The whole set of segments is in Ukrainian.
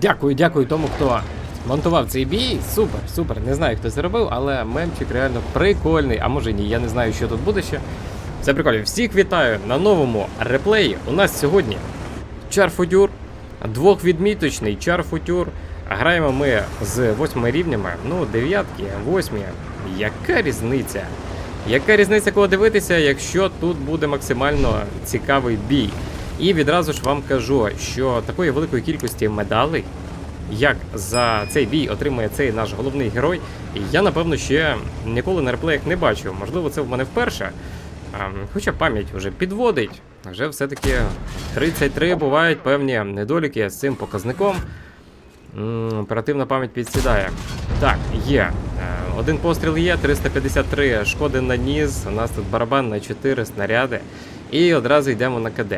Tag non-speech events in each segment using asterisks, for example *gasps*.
Дякую, дякую тому, хто монтував цей бій. Супер, супер. Не знаю, хто це робив, але мемчик реально прикольний. А може ні, я не знаю, що тут буде ще. Це прикольно. Всіх вітаю на новому реплеї. У нас сьогодні чарфутюр, двохвідміточний чарфутюр. Граємо ми з восьми рівнями, ну, дев'ятки, восьмі. Яка різниця? Яка різниця, кого дивитися, якщо тут буде максимально цікавий бій? І відразу ж вам кажу, що такої великої кількості медалей, як за цей бій отримує цей наш головний герой, я напевно ще ніколи на реплеях не бачив. Можливо, це в мене вперше. Хоча пам'ять вже підводить, вже все-таки 33 бувають певні недоліки з цим показником. Оперативна пам'ять підсідає. Так, є. Е, Один постріл є, 353 шкоди наніс. У нас тут барабан на 4 снаряди. І одразу йдемо на КД.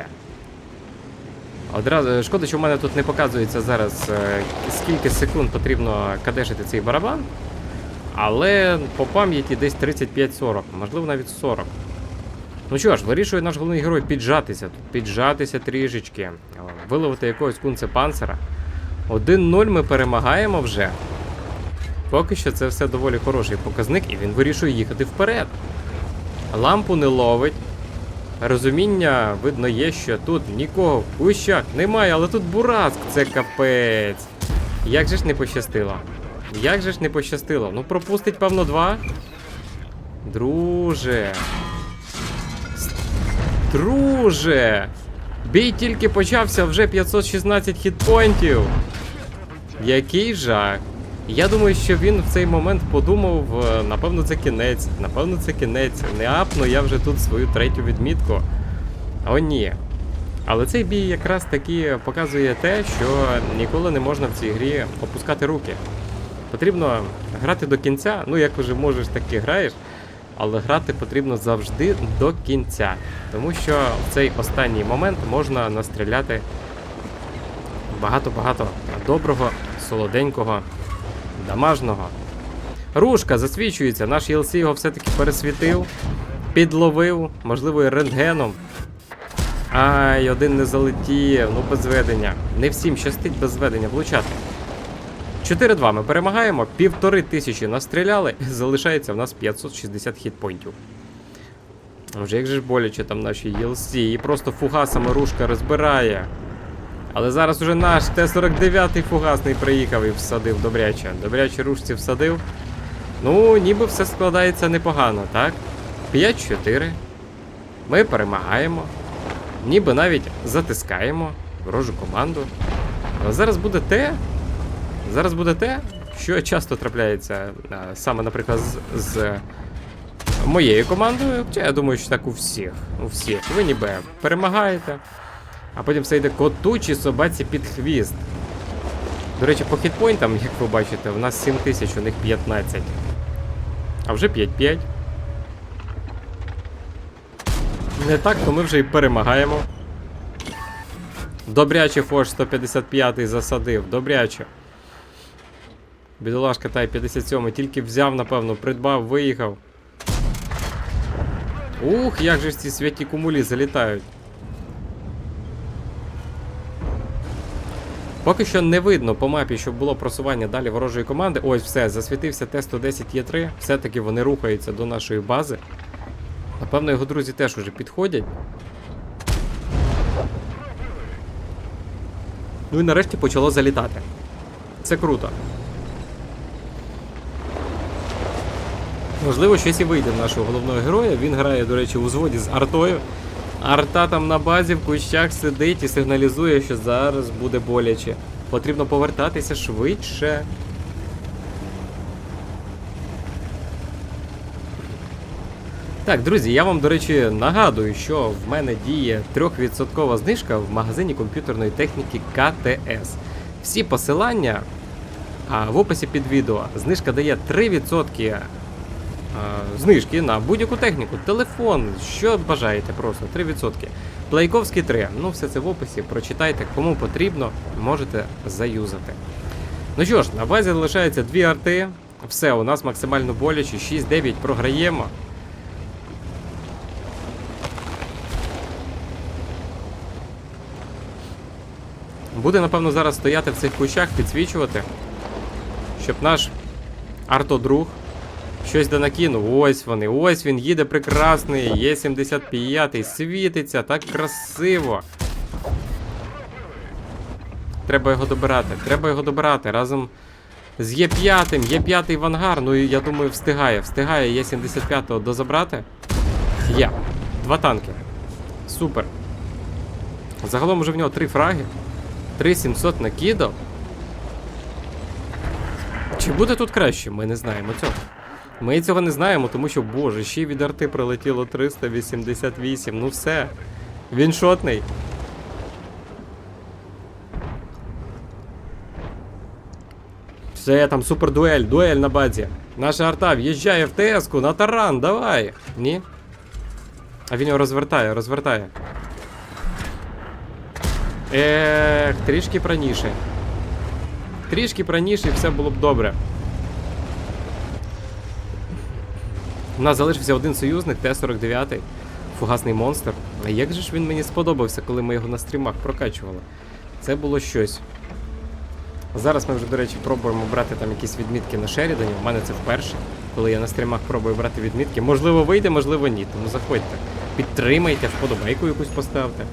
Одразу шкода, що в мене тут не показується зараз, е, скільки секунд потрібно кадешити цей барабан. Але по пам'яті десь 35-40, можливо навіть 40. Ну що ж, вирішує наш головний герой піджатися тут, піджатися трішечки, е, виловити якогось кунце панцера. 1-0 ми перемагаємо вже. Поки що це все доволі хороший показник, і він вирішує їхати вперед. Лампу не ловить. Розуміння видно є, що тут нікого в кущах немає, але тут бураск, це капець. Як же ж не пощастило? Як же ж не пощастило? Ну пропустить, певно, два. Друже. Друже! Бій тільки почався, вже 516 хітпойнтів. Який жах. Я думаю, що він в цей момент подумав, е, напевно, це кінець, напевно, це кінець. Не апну я вже тут свою третю відмітку. О, ні. Але цей бій якраз таки показує те, що ніколи не можна в цій грі опускати руки. Потрібно грати до кінця, ну як вже можеш, так і граєш, але грати потрібно завжди до кінця. Тому що в цей останній момент можна настріляти багато-багато доброго, солоденького, дамажного. Рушка засвічується, наш ELC його все-таки пересвітив, підловив, можливо, і рентгеном. Ай, один не залетів, ну без ведення. Не всім щастить без ведення влучати. 4-2 ми перемагаємо, півтори тисячі настріляли, *laughs* залишається в нас 560 хітпойнтів. Вже як же ж боляче там наші ELC, і просто фугасами рушка розбирає. Але зараз уже наш Т-49 фугасний приїхав і всадив добряче. Добряче рушці всадив. Ну, ніби все складається непогано, так? 5-4. Ми перемагаємо. Ніби навіть затискаємо ворожу команду. Але зараз буде те. Зараз буде те, що часто трапляється саме, наприклад, з, з моєю командою. Хоча я думаю, що так у всіх. У всіх. Ви ніби перемагаєте. А потім все йде коту чи собаці під хвіст. До речі, по хітпойнтам, як ви бачите, у нас 7 тисяч, у них 15. А вже 5-5. Не так, то ми вже і перемагаємо. Добряче Фош 155 засадив, добряче. Бідолашка Тай 57 тільки взяв, напевно, придбав, виїхав. Ух, як же ж ці святі кумулі залітають. Поки що не видно по мапі, щоб було просування далі ворожої команди. Ось все, засвітився Т-110 Є3. Все-таки вони рухаються до нашої бази. Напевно, його друзі теж уже підходять. Ну і нарешті почало залітати. Це круто. Можливо, щось і вийде в нашого головного героя. Він грає, до речі, у зводі з артою. Арта там на базі в кущах сидить і сигналізує, що зараз буде боляче. Потрібно повертатися швидше. Так, друзі, я вам, до речі, нагадую, що в мене діє 3% знижка в магазині комп'ютерної техніки КТС. Всі посилання а, в описі під відео. Знижка дає 3% а, знижки на будь-яку техніку. Телефон, що бажаєте, просто 3%. Плейковський 3. Ну, все це в описі. Прочитайте, кому потрібно, можете заюзати. Ну що ж, на базі залишається дві арти. Все, у нас максимально боляче. 6-9 програємо. Буде, напевно, зараз стояти в цих кущах, підсвічувати, щоб наш артодруг щось де накинув. Ось вони, ось він їде прекрасний. Є 75 світиться так красиво. Треба його добирати. Треба його добирати разом з Є5. Є5 в ангар. Ну я думаю, встигає. Встигає Є75 дозабрати. Є. Два танки. Супер. Загалом уже в нього три фраги. 3700 накидав. Чи буде тут краще? Ми не знаємо цього. Ми цього не знаємо, тому що, боже, ще від арти прилетіло 388. Ну все. Він шотний. Все, там супер дуель, дуель на базі. Наша арта в'їжджає в ТС-ку на таран, давай. Ні? А він його розвертає, розвертає. Ех, трішки праніше. Трішки праніше і все було б добре. У нас залишився один союзник, Т-49, фугасний монстр. А як же ж він мені сподобався, коли ми його на стрімах прокачували? Це було щось. Зараз ми вже, до речі, пробуємо брати там якісь відмітки на Шерідані. У мене це вперше, коли я на стрімах пробую брати відмітки. Можливо, вийде, можливо, ні. Тому заходьте. Підтримайте, вподобайку якусь поставте.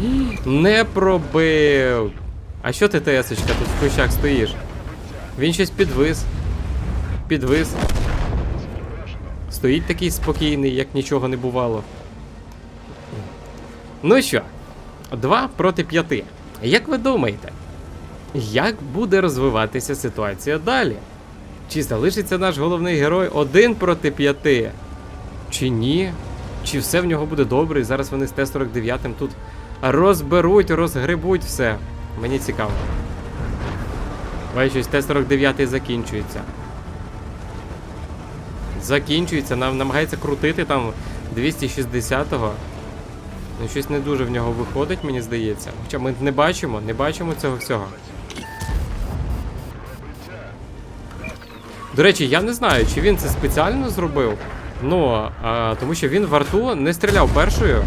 *gasps* Не пробив. А що ти, ТСочка, тут в кущах стоїш? Він щось підвис. Підвис. Стоїть такий спокійний, як нічого не бувало. Ну що, 2 проти 5. Як ви думаєте, як буде розвиватися ситуація далі? Чи залишиться наш головний герой один проти п'яти? Чи ні? Чи все в нього буде добре, і зараз вони з Т-49 тут розберуть, розгребуть все. Мені цікаво. Ой, щось Т-49 закінчується. Закінчується, нам намагається крутити там 260-го. Ну, щось не дуже в нього виходить, мені здається. Хоча ми не бачимо, не бачимо цього всього. До речі, я не знаю, чи він це спеціально зробив. Ну, а, тому що він в арту не стріляв першою.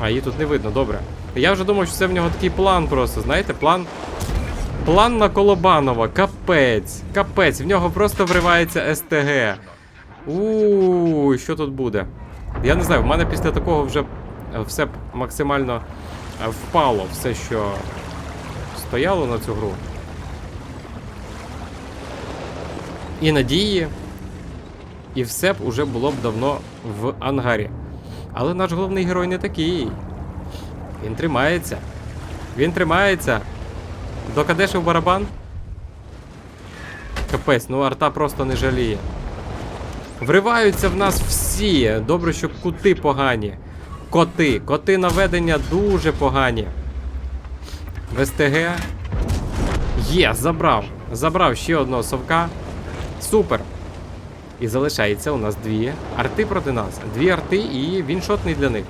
А, її тут не видно, добре. Я вже думав, що це в нього такий план просто, знаєте, план. План на Колобанова, капець, капець, в нього просто вривається СТГ. У, що тут буде? Я не знаю, в мене після такого вже е, все максимально е, впало, все, що стояло на цю гру. І надії, і все б уже було б давно в ангарі. Але наш головний герой не такий. Він тримається. Він тримається. До Кадешев барабан. Капець, ну арта просто не жаліє. Вриваються в нас всі. Добре, що кути погані. Коти. Коти наведення дуже погані. В СТГ. Є, забрав. Забрав ще одного совка. Супер. І залишається у нас дві арти проти нас. Дві арти, і він шотний для них.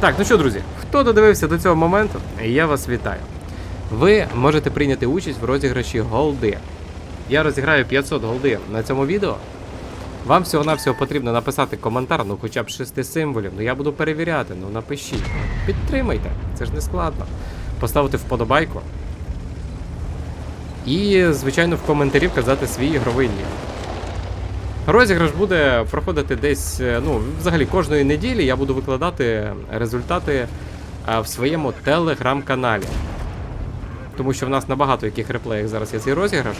Так, ну що, друзі, хто додивився до цього моменту, я вас вітаю. Ви можете прийняти участь в розіграші голди. Я розіграю 500 голди на цьому відео. Вам всього-навсього потрібно написати коментар, ну хоча б 6 символів. Ну я буду перевіряти, ну напишіть. Підтримайте, це ж не складно. Поставити вподобайку. І, звичайно, в коментарі вказати свій ігровий нік. Розіграш буде проходити десь, е, ну, взагалі кожної неділі я буду викладати результати е, в своєму телеграм-каналі. Тому що в нас на багато яких реплеях зараз є цей розіграш.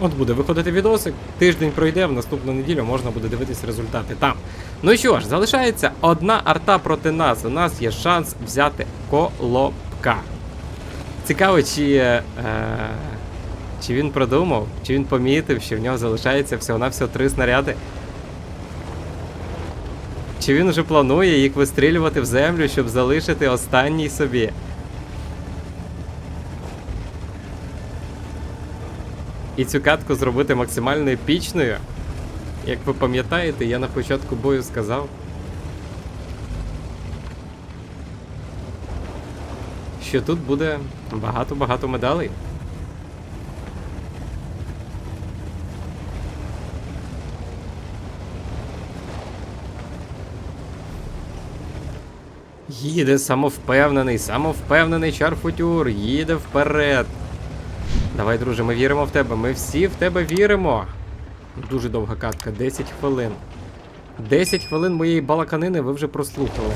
От буде виходити відосик, тиждень пройде, в наступну неділю можна буде дивитись результати там. Ну і що ж, залишається одна арта проти нас. У нас є шанс взяти колобка. Цікаво, чи, е, чи він продумав, чи він помітив, що в нього залишається всього-навсього три снаряди. Чи він вже планує їх вистрілювати в землю, щоб залишити останній собі. І цю катку зробити максимально епічною. Як ви пам'ятаєте, я на початку бою сказав, що тут буде багато-багато медалей. Їде самовпевнений, самовпевнений чарфутюр, їде вперед. Давай, друже, ми віримо в тебе. Ми всі в тебе віримо. Дуже довга катка, 10 хвилин. 10 хвилин моєї балаканини ви вже прослухали.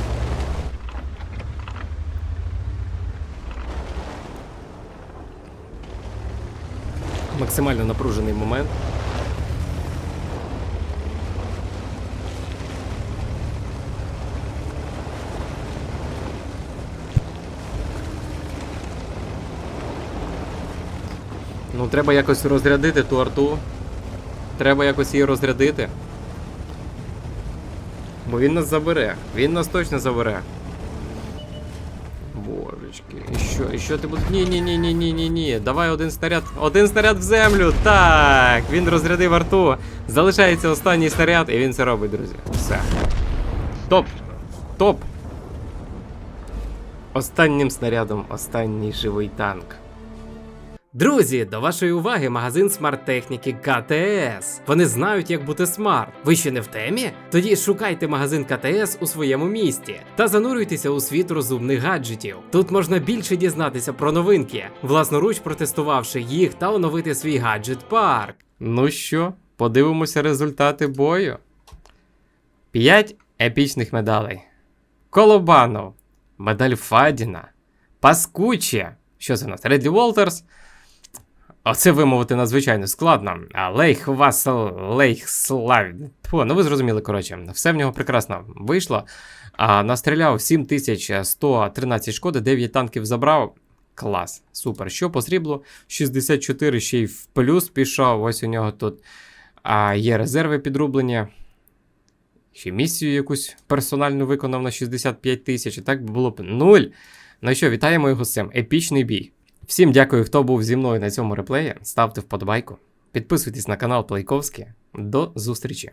Максимально напружений момент. Ну, треба якось розрядити ту арту. Треба якось її розрядити. Бо він нас забере. Він нас точно забере. Божечки. І що? І що ти будеш? Ні, ні, ні, ні, ні, ні, ні. Давай один снаряд. Один снаряд в землю. Так. Він розрядив арту. Залишається останній снаряд, і він це робить, друзі. Все. Топ. Топ. Останнім снарядом останній живий танк. Друзі, до вашої уваги магазин смарт-техніки КТС. Вони знають, як бути смарт. Ви ще не в темі? Тоді шукайте магазин КТС у своєму місті та занурюйтеся у світ розумних гаджетів. Тут можна більше дізнатися про новинки, власноруч протестувавши їх та оновити свій гаджет парк. Ну що, подивимося результати бою. 5 епічних медалей. Колобанов, медаль Фадіна, Паскуче. Що це у нас? Редлі Волтерс. Оце вимовити надзвичайно складно. Лейх Васел Лейх Слав. Тьфу, ну ви зрозуміли, коротше, все в нього прекрасно вийшло. А, настріляв 7113 шкоди, 9 танків забрав. Клас, супер. Що по сріблу? 64 ще й в плюс пішов. Ось у нього тут а, є резерви підрублення. Ще місію якусь персональну виконав на 65 тисяч, і так було б нуль. Ну що, вітаємо його з цим. Епічний бій. Всім дякую, хто був зі мною на цьому реплеї. Ставте вподобайку. Підписуйтесь на канал Плейковське. До зустрічі!